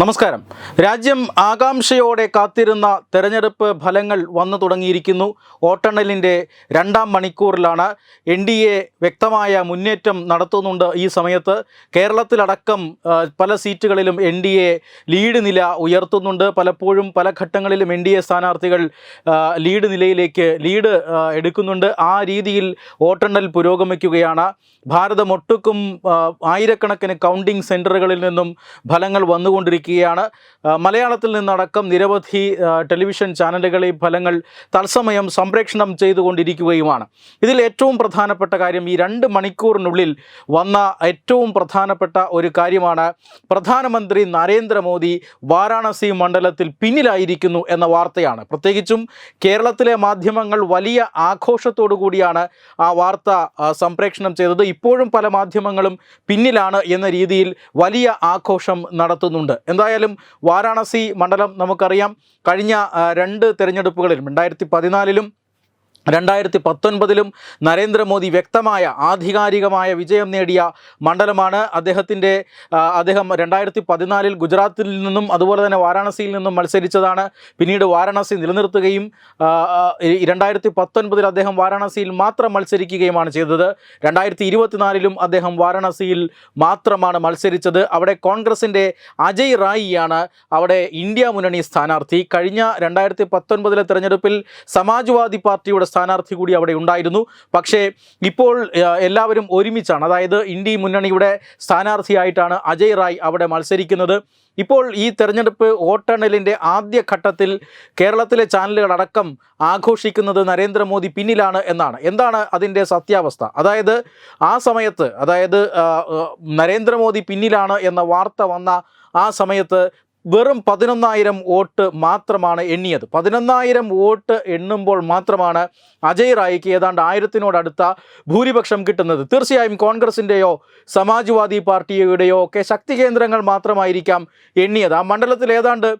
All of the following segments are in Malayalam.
നമസ്കാരം. രാജ്യം ആകാംക്ഷയോടെ കാത്തിരുന്ന തെരഞ്ഞെടുപ്പ് ഫലങ്ങൾ വന്നു തുടങ്ങിയിരിക്കുന്നു. വോട്ടെണ്ണലിന്റെ രണ്ടാം മണിക്കൂറിലാണ് എൻ ഡി എ വ്യക്തമായ മുന്നേറ്റം നടത്തുന്നുണ്ട് ഈ സമയത്ത്. കേരളത്തിലടക്കം പല സീറ്റുകളിലും എൻ ഡി എ ലീഡ് നില ഉയർത്തുന്നുണ്ട്. പലപ്പോഴും പല ഘട്ടങ്ങളിലും എൻ ഡി എ സ്ഥാനാർത്ഥികൾ ലീഡ് നിലയിലേക്ക് ലീഡ് എടുക്കുന്നുണ്ട്. ആ രീതിയിൽ വോട്ടെണ്ണൽ പുരോഗമിക്കുകയാണ്. ഭാരതമൊട്ടുക്കും ആയിരക്കണക്കിന് കൗണ്ടിംഗ് സെന്ററുകളിൽ നിന്നും ഫലങ്ങൾ വന്നുകൊണ്ടിരിക്കുകയാണ് ആ, മലയാളത്തിൽ നിന്നടക്കം നിരവധി ടെലിവിഷൻ ചാനലുകളിൽ ഫലങ്ങൾ തത്സമയം സംപ്രേഷണം ചെയ്തുകൊണ്ടിരിക്കുകയുമാണ്. ഇതിൽ ഏറ്റവും പ്രധാനപ്പെട്ട കാര്യം ഈ രണ്ട് മണിക്കൂറിനുള്ളിൽ വന്ന ഏറ്റവും പ്രധാനപ്പെട്ട ഒരു കാര്യമാണ്. പ്രധാനമന്ത്രി നരേന്ദ്രമോദി വാരാണസി മണ്ഡലത്തിൽ പിന്നിലായിരിക്കുന്നു എന്ന വാർത്തയാണ്. പ്രത്യേകിച്ചും കേരളത്തിലെ മാധ്യമങ്ങൾ വലിയ ആഘോഷത്തോടു കൂടിയാണ് ആ വാർത്ത സംപ്രേഷണം ചെയ്തത്. ഇപ്പോഴും പല മാധ്യമങ്ങളും പിന്നിലാണ് എന്ന രീതിയിൽ വലിയ ആഘോഷം നടത്തുന്നുണ്ട്. എന്തായാലും വാരാണസി മണ്ഡലം നമുക്കറിയാം. കഴിഞ്ഞ രണ്ട് തെരഞ്ഞെടുപ്പുകളിലും രണ്ടായിരത്തി പതിനാലിലും രണ്ടായിരത്തി പത്തൊൻപതിലും നരേന്ദ്രമോദി വ്യക്തമായ ആധികാരികമായ വിജയം നേടിയ മണ്ഡലമാണ് അദ്ദേഹത്തിന്റെ അദ്ദേഹം രണ്ടായിരത്തി പതിനാലിൽ ഗുജറാത്തിൽ നിന്നും അതുപോലെ തന്നെ വാരാണസിയിൽ നിന്നും മത്സരിച്ചതാണ്. പിന്നീട് വാരാണസി നിലനിർത്തുകയും രണ്ടായിരത്തി പത്തൊൻപതിൽ അദ്ദേഹം വാരാണസിയിൽ മാത്രം മത്സരിക്കുകയുമാണ് ചെയ്തത്. രണ്ടായിരത്തി ഇരുപത്തിനാലിലും അദ്ദേഹം വാരാണസിയിൽ മാത്രമാണ് മത്സരിച്ചത്. അവിടെ കോൺഗ്രസിന്റെ അജയ് റായിയാണ് അവിടെ ഇന്ത്യ മുന്നണി സ്ഥാനാർത്ഥി. കഴിഞ്ഞ രണ്ടായിരത്തി പത്തൊൻപതിലെ തെരഞ്ഞെടുപ്പിൽ സമാജ്വാദി പാർട്ടിയുടെ സ്ഥാനാർത്ഥി കൂടി അവിടെ ഉണ്ടായിരുന്നു. പക്ഷേ ഇപ്പോൾ എല്ലാവരും ഒരുമിച്ചാണ്. അതായത് ഇന്ത്യ മുന്നണിയുടെ സ്ഥാനാർത്ഥിയായിട്ടാണ് അജയ് റായ് അവിടെ മത്സരിക്കുന്നത്. ഇപ്പോൾ ഈ തെരഞ്ഞെടുപ്പ് വോട്ടെണ്ണലിന്റെ ആദ്യ ഘട്ടത്തിൽ കേരളത്തിലെ ചാനലുകളടക്കം ആഘോഷിക്കുന്നത് നരേന്ദ്രമോദി പിന്നിലാണ് എന്നാണ്. എന്താണ് അതിന്റെ സത്യാവസ്ഥ? അതായത് ആ സമയത്ത് അതായത് നരേന്ദ്രമോദി പിന്നിലാണ് എന്ന വാർത്ത വന്ന ആ സമയത്ത് വെറും പതിനൊന്നായിരം വോട്ട് മാത്രമാണ് എണ്ണിയത്. പതിനൊന്നായിരം വോട്ട് എണ്ണുമ്പോൾ മാത്രമാണ് അജയ് റായിക്ക് ഏതാണ്ട് ആയിരത്തിനോടടുത്ത ഭൂരിപക്ഷം കിട്ടുന്നത്. തീർച്ചയായും കോൺഗ്രസിന്റെയോ സമാജ്വാദി പാർട്ടിയുടെയോ ഒക്കെ ശക്തി കേന്ദ്രങ്ങൾ മാത്രമായിരിക്കാം എണ്ണിയത്. ആ മണ്ഡലത്തിൽ ഏതാണ്ട്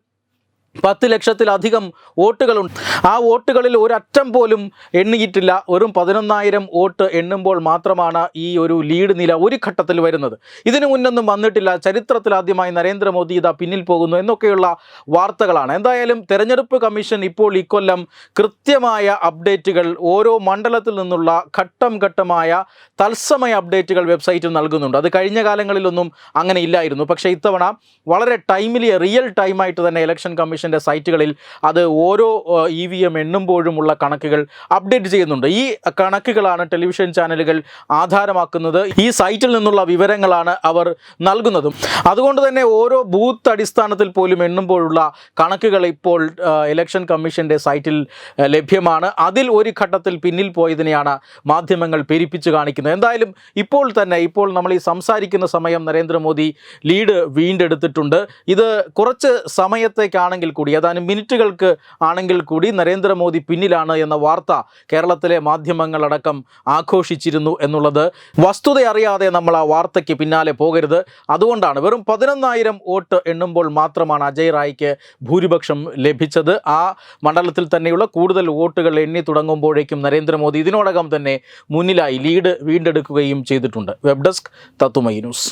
പത്ത് ലക്ഷത്തിലധികം വോട്ടുകളുണ്ട്. ആ വോട്ടുകളിൽ ഒരറ്റം പോലും എണ്ണിയിട്ടില്ല. വെറും പതിനൊന്നായിരം വോട്ട് എണ്ണുമ്പോൾ മാത്രമാണ് ഈ ഒരു ലീഡ് നില ഒരു ഘട്ടത്തിൽ വരുന്നത്. ഇതിനു മുന്നൊന്നും വന്നിട്ടില്ല. ചരിത്രത്തിൽ ആദ്യമായി നരേന്ദ്രമോദി ഇതാ പിന്നിൽ പോകുന്നു എന്നൊക്കെയുള്ള വാർത്തകളാണ്. എന്തായാലും തെരഞ്ഞെടുപ്പ് കമ്മീഷൻ ഇപ്പോൾ ഇക്കൊല്ലം കൃത്യമായ അപ്ഡേറ്റുകൾ ഓരോ മണ്ഡലത്തിൽ നിന്നുള്ള ഘട്ടം ഘട്ടമായ തത്സമയ അപ്ഡേറ്റുകൾ വെബ്സൈറ്റിൽ നൽകുന്നുണ്ട്. അത് കഴിഞ്ഞ കാലങ്ങളിലൊന്നും അങ്ങനെ ഇല്ലായിരുന്നു. പക്ഷേ ഇത്തവണ വളരെ ടൈമിലി റിയൽ ടൈമായിട്ട് തന്നെ ഇലക്ഷൻ കമ്മീഷന്റെ സൈറ്റുകളിൽ അത് ഓരോ ഇ വി എം എണ്ണുമ്പോഴുമുള്ള കണക്കുകൾ അപ്ഡേറ്റ് ചെയ്യുന്നുണ്ട്. ഈ കണക്കുകളാണ് ടെലിവിഷൻ ചാനലുകൾ ആധാരമാക്കുന്നത്. ഈ സൈറ്റിൽ നിന്നുള്ള വിവരങ്ങളാണ് അവർ നൽകുന്നതും. അതുകൊണ്ട് തന്നെ ഓരോ ബൂത്ത് അടിസ്ഥാനത്തിൽ പോലും എണ്ണുമ്പോഴുള്ള കണക്കുകൾ ഇപ്പോൾ ഇലക്ഷൻ കമ്മീഷന്റെ സൈറ്റിൽ ലഭ്യമാണ്. അതിൽ ഒരു ഘട്ടത്തിൽ പിന്നിൽ പോയതിനെയാണ് മാധ്യമങ്ങൾ പെരിപ്പിച്ച് കാണിക്കുന്നത്. എന്തായാലും ഇപ്പോൾ തന്നെ ഇപ്പോൾ നമ്മൾ ഈ സംസാരിക്കുന്ന സമയം നരേന്ദ്രമോദി ലീഡ് വീണ്ടെടുത്തിട്ടുണ്ട്. ഇത് കുറച്ച് സമയത്തേക്കാണെങ്കിൽ കൂടി. ഏതാനും മിനിറ്റുകൾക്ക് ആണെങ്കിൽ കൂടി നരേന്ദ്രമോദി പിന്നിലാണ് എന്ന വാർത്ത കേരളത്തിലെ മാധ്യമങ്ങളടക്കം ആഘോഷിച്ചിരുന്നു എന്നുള്ളത് വസ്തുത അറിയാതെ നമ്മൾ ആ വാർത്തയ്ക്ക് പിന്നാലെ പോകരുത്. അതുകൊണ്ടാണ് വെറും പതിനൊന്നായിരം വോട്ട് എണ്ണുമ്പോൾ മാത്രമാണ് അജയ് റായിക്ക് ഭൂരിപക്ഷം ലഭിച്ചത്. ആ മണ്ഡലത്തിൽ തന്നെയുള്ള കൂടുതൽ വോട്ടുകൾ എണ്ണി തുടങ്ങുമ്പോഴേക്കും നരേന്ദ്രമോദി ഇതിനോടകം തന്നെ മുന്നിലായി ലീഡ് വീണ്ടെടുക്കുകയും ചെയ്തിട്ടുണ്ട്. വെബ് ഡെസ്ക് തത്തുമൈ ന്യൂസ്.